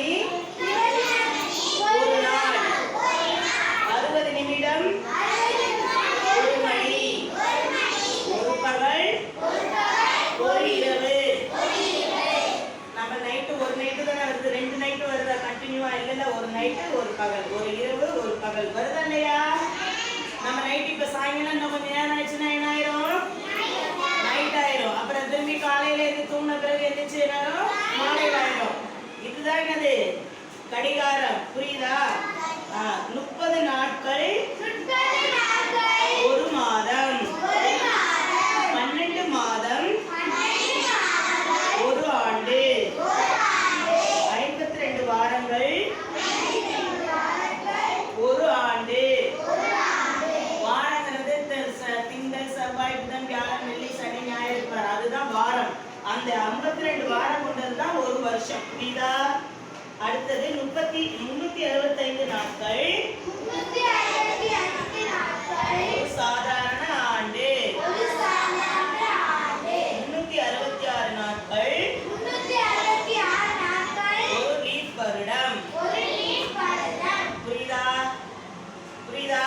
மணி ஒரு நாள் அறுபது நிமிடம். ஒரு மணி. ஒரு பகல். ஒரு இரவு. நம்ம நைட்டு ஒரு நைட்டு தானே வருது. ரெண்டு நைட்டு வருதா? கண்டினியூவா இல்லைல்ல ஒரு நைட்டு ஒரு பகல். ஒரு இரவு ஒரு பகல். வருதா இல்லையா? நம்ம நைட் இப்ப சாயங்காலம் இன்னும் கொஞ்சம் நேரம் ஆயிடுச்சுன்னா என்ன ஆயிரும்? நைட் ஆயிரும். அப்புறம் திரும்பி காலையில இருந்து தூங்கின பிறகு எந்திரிச்சு என்ன என்னது கடிகாரம் புரியுதா? முப்பது நாட்கள் ஒரு மாதம். பன்னெண்டு மாதம். ஒரு ஆண்டு. ஐம்பத்தி ரெண்டு வாரங்கள். ஒரு ஆண்டு. ச- திங்கள் செவ்வாய் புதன் வியாழன் வெள்ளி சனி ஞாயிறு அதுதான் வாரம். அந்த 52 ரெண்டு வாரம் கொண்டது தான் ஒரு வருஷம். புரியுதா? அடுத்தது முப்பத்தி முன்னூத்தி அறுபத்தைந்து நாட்கள். ஒரு சாதாரண ஆண்டு. முன்னூத்தி அறுபத்தி ஆறு நாட்கள். ஒரு லீப் வருடம். புரியுதா? புரியுதா?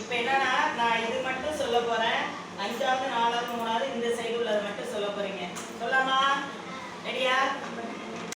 இப்போ என்னன்னா நான் இது மட்டும் சொல்ல போறேன். அஞ்சாவது நாலாவது மூணாவது இந்த சைடு உள்ளது மட்டும் சொல்ல ரெடியா